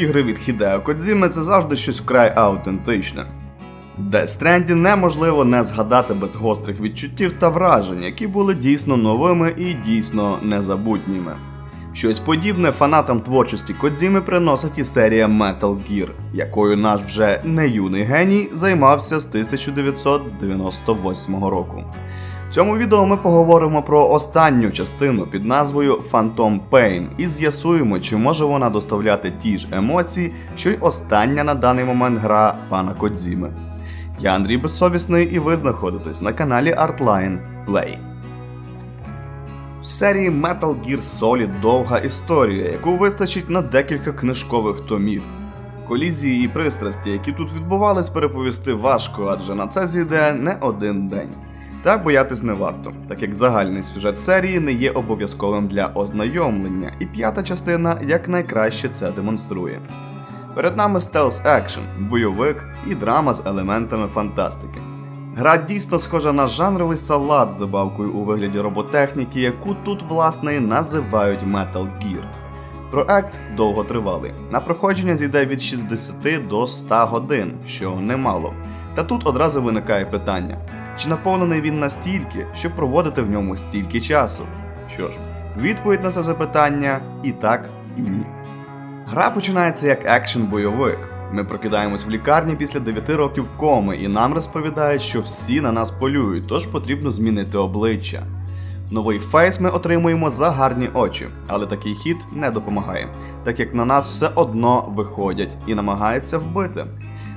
ігри від Хідео Кодзіми це завжди щось вкрай аутентичне. Death Stranding неможливо не згадати без гострих відчуттів та вражень, які були дійсно новими і дійсно незабутніми. Щось подібне фанатам творчості Кодзіми приносить і серія Metal Gear, якою наш вже не юний геній займався з 1998 року. В цьому відео ми поговоримо про останню частину під назвою Phantom Pain і з'ясуємо, чи може вона доставляти ті ж емоції, що й остання на даний момент гра пана Кодзіми. Я Андрій Безсовісний, і ви знаходитесь на каналі Artline Play. В серії Metal Gear Solid довга історія, яку вистачить на декілька книжкових томів. Колізії і пристрасті, які тут відбувались, переповісти важко, адже на це зійде не один день. Так боятись не варто, так як загальний сюжет серії не є обов'язковим для ознайомлення, і п'ята частина якнайкраще це демонструє. Перед нами стелс екшен, бойовик і драма з елементами фантастики. Гра дійсно схожа на жанровий салат з добавкою у вигляді роботехніки, яку тут власне називають Metal Gear. Проект довготривалий. На проходження зійде від 60 до 100 годин, що немало. Та тут одразу виникає питання: чи наповнений він настільки, щоб проводити в ньому стільки часу? Що ж, відповідь на це запитання і так, і ні. Гра починається як екшен-бойовик. Ми прокидаємось в лікарні після 9 років коми, і нам розповідають, що всі на нас полюють, тож потрібно змінити обличчя. Новий фейс ми отримуємо за гарні очі, але такий хід не допомагає, так як на нас все одно виходять і намагаються вбити.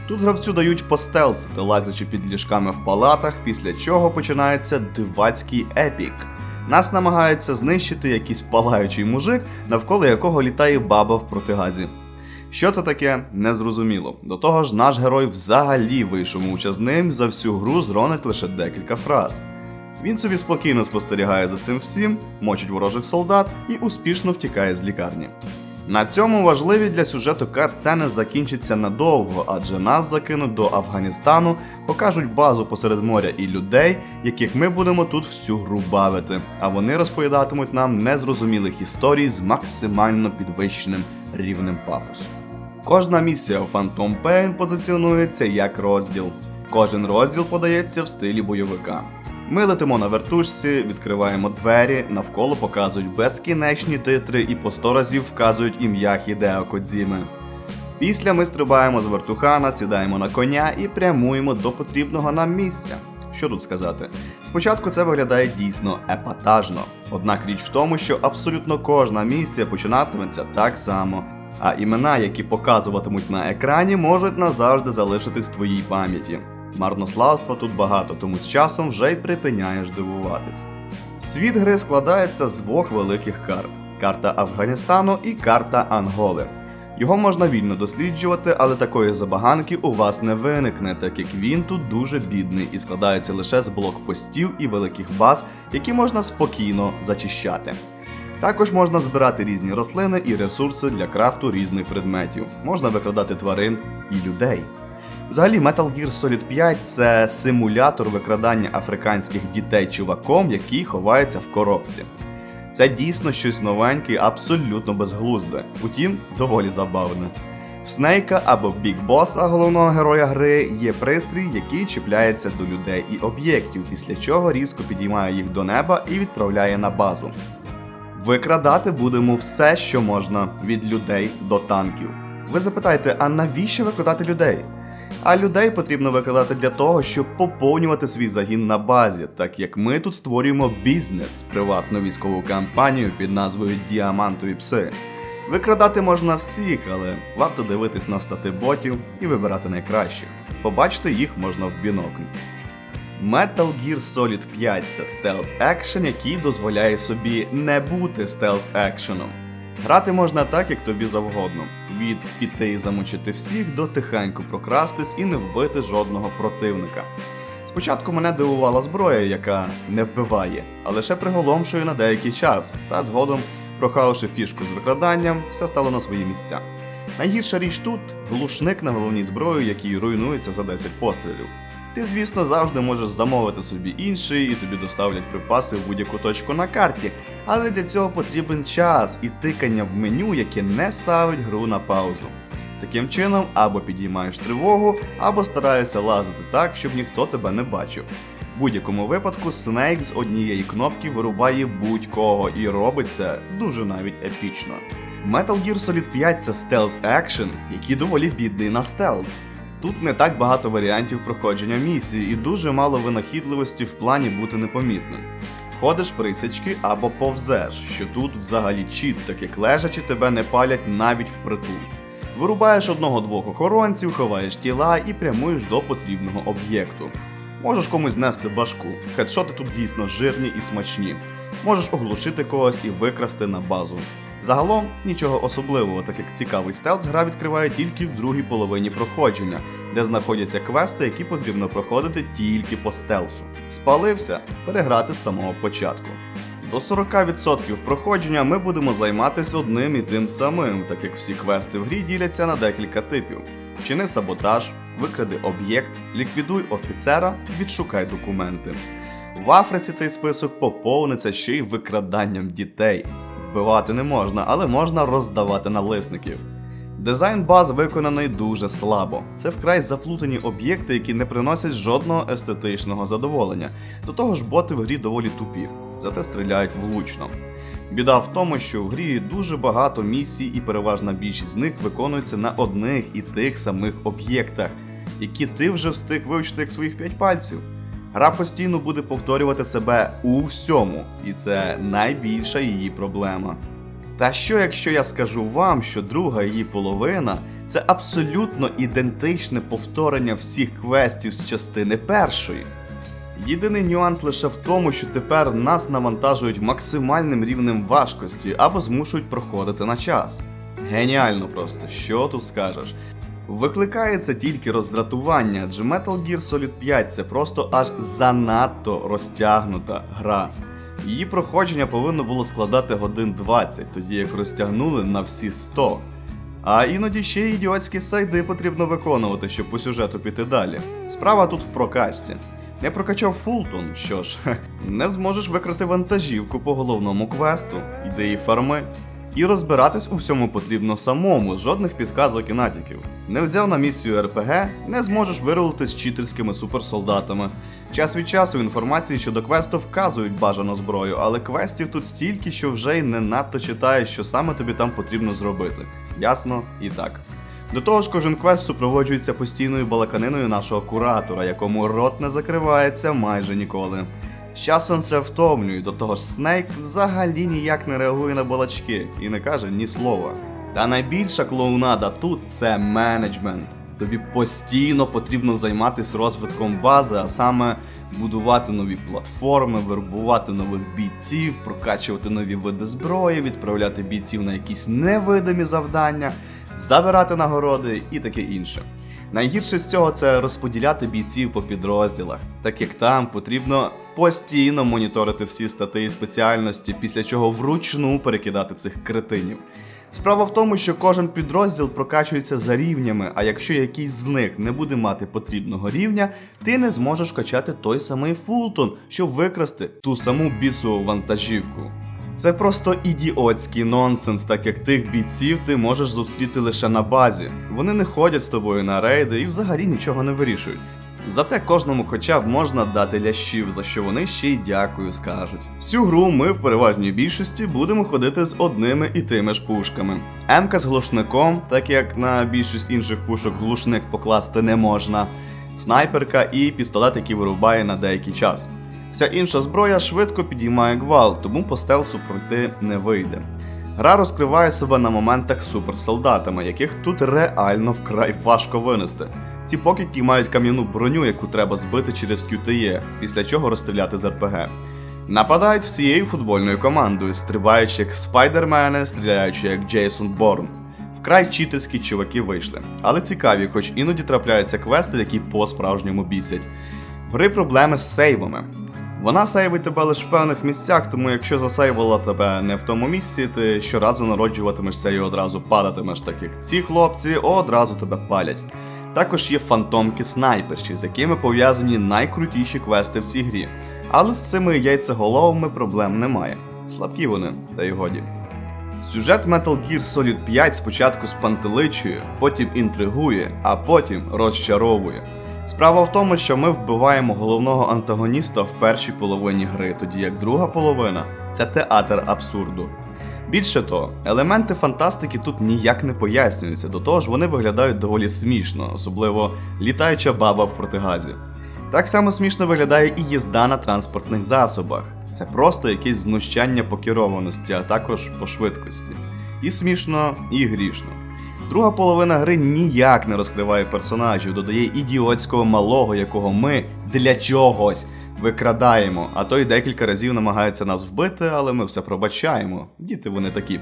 Тут гравцю дають постелсити, лазячи під ліжками в палатах, після чого починається дивацький епік. Нас намагається знищити якийсь палаючий мужик, навколо якого літає баба в протигазі. Що це таке, незрозуміло. До того ж, наш герой взагалі вийшов мовчазним, за всю гру зронить лише декілька фраз. Він собі спокійно спостерігає за цим всім, мочить ворожих солдат і успішно втікає з лікарні. На цьому важливі для сюжету кат-сцени закінчаться надовго, адже нас закинуть до Афганістану, покажуть базу посеред моря і людей, яких ми будемо тут всю гру бавити, а вони розповідатимуть нам незрозумілих історій з максимально підвищеним рівнем пафосу. Кожна місія у Phantom Pain позиціонується як розділ. Кожен розділ подається в стилі бойовика. Ми летимо на вертушці, відкриваємо двері, навколо показують безкінечні титри і по сто разів вказують ім'я Хідео Кодзіми. Після ми стрибаємо з вертухана, сідаємо на коня і прямуємо до потрібного нам місця. Що тут сказати? Спочатку це виглядає дійсно епатажно. Однак річ в тому, що абсолютно кожна місія починатиметься так само. А імена, які показуватимуть на екрані, можуть назавжди залишитись в твоїй пам'яті. Марнославства тут багато, тому з часом вже й припиняєш дивуватись. Світ гри складається з двох великих карт: карта Афганістану і карта Анголи. Його можна вільно досліджувати, але такої забаганки у вас не виникне, так як він тут дуже бідний і складається лише з блокпостів і великих баз, які можна спокійно зачищати. Також можна збирати різні рослини і ресурси для крафту різних предметів. Можна викрадати тварин і людей. Взагалі, Metal Gear Solid 5 це симулятор викрадання африканських дітей чуваком, який ховається в коробці. Це дійсно щось новеньке, і абсолютно безглузде, утім, доволі забавне. В Снейка або Біг Боса, головного героя гри, є пристрій, який чіпляється до людей і об'єктів, після чого різко підіймає їх до неба і відправляє на базу. Викрадати будемо все, що можна, від людей до танків. Ви запитаєте, а навіщо викрадати людей? А людей потрібно викрадати для того, щоб поповнювати свій загін на базі, так як ми тут створюємо бізнес, приватну військову кампанію під назвою Діамантові пси. Викрадати можна всіх, але варто дивитись на стати ботів і вибирати найкращих. Побачити їх можна в бінокль. Metal Gear Solid 5 це стелс екшен, який дозволяє собі не бути стелс екшеном. Грати можна так, як тобі завгодно. Від піти і замучити всіх до тихенько прокрастись і не вбити жодного противника. Спочатку мене дивувала зброя, яка не вбиває, а лише приголомшує на деякий час, та згодом, прохавши фішку з викраданням, все стало на свої місця. Найгірша річ тут глушник на головній зброї, який руйнується за 10 пострілів. Ти, звісно, завжди можеш замовити собі інший і тобі доставлять припаси в будь-яку точку на карті, але для цього потрібен час і тикання в меню, яке не ставить гру на паузу. Таким чином, або підіймаєш тривогу, або стараєшся лазити так, щоб ніхто тебе не бачив. В будь-якому випадку Снейк з однієї кнопки вирубає будь-кого і робить це дуже навіть епічно. Metal Gear Solid 5 це стелс екшен, який доволі бідний на стелс. Тут не так багато варіантів проходження місії і дуже мало винахідливості в плані бути непомітним. Ходиш присячки або повзеш, що тут взагалі чіт, так як лежачи тебе не палять навіть впритул. Вирубаєш одного-двох охоронців, ховаєш тіла і прямуєш до потрібного об'єкту. Можеш комусь знести башку, хедшоти тут дійсно жирні і смачні. Можеш оглушити когось і викрасти на базу. Загалом нічого особливого, так як цікавий стелс гра відкриває тільки в другій половині проходження, де знаходяться квести, які потрібно проходити тільки по стелсу. Спалився переграти з самого початку. До 40% проходження ми будемо займатися одним і тим самим, так як всі квести в грі діляться на декілька типів: вчини саботаж, викради об'єкт, ліквідуй офіцера, відшукай документи. В Африці цей список поповниться ще й викраданням дітей. Вбивати не можна, але можна роздавати налисників. Дизайн баз виконаний дуже слабо. Це вкрай заплутані об'єкти, які не приносять жодного естетичного задоволення. До того ж, боти в грі доволі тупі, зате стріляють влучно. Біда в тому, що в грі дуже багато місій, і переважна більшість з них виконується на одних і тих самих об'єктах, які ти вже встиг вивчити як своїх п'ять пальців. Гра постійно буде повторювати себе у всьому, і це найбільша її проблема. Та що якщо я скажу вам, що друга її половина це абсолютно ідентичне повторення всіх квестів з частини першої? Єдиний нюанс лише в тому, що тепер нас навантажують максимальним рівнем важкості або змушують проходити на час. Геніально просто, що тут скажеш? Викликає це тільки роздратування, адже Metal Gear Solid 5 це просто аж занадто розтягнута гра. Її проходження повинно було складати годин 20, тоді як розтягнули на всі 100. А іноді ще й ідіотські сайди потрібно виконувати, щоб по сюжету піти далі. Справа тут в прокачці. Не прокачав Фултон, що ж, не зможеш викрити вантажівку по головному квесту, ідеї фарми. І розбиратись у всьому потрібно самому, жодних підказок і натяків. Не взяв на місію РПГ, не зможеш вирулити з читерськими суперсолдатами. Час від часу інформації щодо квесту вказують бажану зброю, але квестів тут стільки, що вже й не надто читаєш, що саме тобі там потрібно зробити. Ясно і так. До того ж, кожен квест супроводжується постійною балаканиною нашого куратора, якому рот не закривається майже ніколи. Часом це втомлює, до того ж Снейк взагалі ніяк не реагує на балачки і не каже ні слова. Та найбільша клоунада тут це менеджмент. Тобі постійно потрібно займатися розвитком бази, а саме будувати нові платформи, вербувати нових бійців, прокачувати нові види зброї, відправляти бійців на якісь невидимі завдання, забирати нагороди і таке інше. Найгірше з цього це розподіляти бійців по підрозділах, так як там потрібно постійно моніторити всі стати і спеціальності, після чого вручну перекидати цих кретинів. Справа в тому, що кожен підрозділ прокачується за рівнями, а якщо якийсь з них не буде мати потрібного рівня, ти не зможеш качати той самий Фултон, щоб викрасти ту саму бісову вантажівку. Це просто ідіотський нонсенс, так як тих бійців ти можеш зустріти лише на базі. Вони не ходять з тобою на рейди і взагалі нічого не вирішують. Зате кожному хоча б можна дати лящів, за що вони ще й дякую скажуть. Всю гру ми в переважній більшості будемо ходити з одними і тими ж пушками. Емка з глушником, так як на більшість інших пушок глушник покласти не можна, снайперка і пістолет, який вирубає на деякий час. Вся інша зброя швидко підіймає гвалт, тому по стелсу пройти не вийде. Гра розкриває себе на моментах суперсолдатами, яких тут реально вкрай важко винести. Ці покидьки мають кам'яну броню, яку треба збити через QTE, після чого розстріляти з РПГ. Нападають всією футбольною командою, стрибаючи як спайдермени, стріляючи як Джейсон Борн. Вкрай читерські чуваки вийшли, але цікаві, хоч іноді трапляються квести, які по-справжньому бісять. Гри проблеми з сейвами. Вона сейвить тебе лише в певних місцях, тому якщо засейвила тебе не в тому місці, ти щоразу народжуватимешся і одразу падатимеш, так як ці хлопці одразу тебе палять. Також є фантомки снайперші, з якими пов'язані найкрутіші квести в цій грі. Але з цими яйцеголовими проблем немає. Слабкі вони, та й годі. Сюжет Metal Gear Solid 5 спочатку спантеличує, потім інтригує, а потім розчаровує. Справа в тому, що ми вбиваємо головного антагоніста в першій половині гри, тоді як друга половина це театр абсурду. Більше того, елементи фантастики тут ніяк не пояснюються, до того ж вони виглядають доволі смішно, особливо літаюча баба в протигазі. Так само смішно виглядає і їзда на транспортних засобах. Це просто якесь знущання по керованості, а також по швидкості. І смішно, і грішно. Друга половина гри ніяк не розкриває персонажів, додає ідіотського малого, якого ми для чогось викрадаємо, а той декілька разів намагається нас вбити, але ми все пробачаємо. Діти вони такі.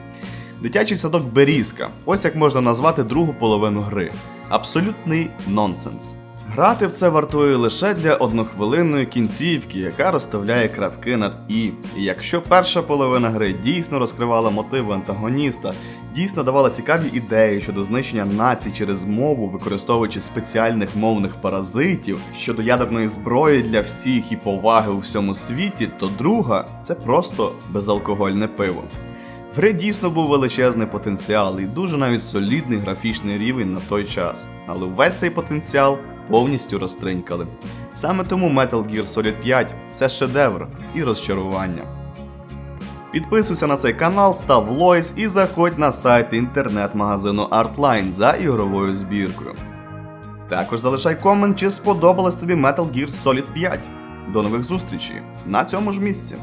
Дитячий садок Берізка. Ось як можна назвати другу половину гри. Абсолютний нонсенс. Грати в це вартує лише для однохвилинної кінцівки, яка розставляє крапки над і. І якщо перша половина гри дійсно розкривала мотиви антагоніста, дійсно давала цікаві ідеї щодо знищення націй через мову, використовуючи спеціальних мовних паразитів щодо ядерної зброї для всіх і поваги у всьому світі, то друга це просто безалкогольне пиво. В гри дійсно був величезний потенціал і дуже навіть солідний графічний рівень на той час, але весь цей потенціал повністю розтринькали. Саме тому Metal Gear Solid 5 це шедевр і розчарування. Підписуйся на цей канал, став лойс і заходь на сайт інтернет-магазину Artline за ігровою збіркою. Також залишай комент, чи сподобалось тобі Metal Gear Solid 5. До нових зустрічей на цьому ж місці.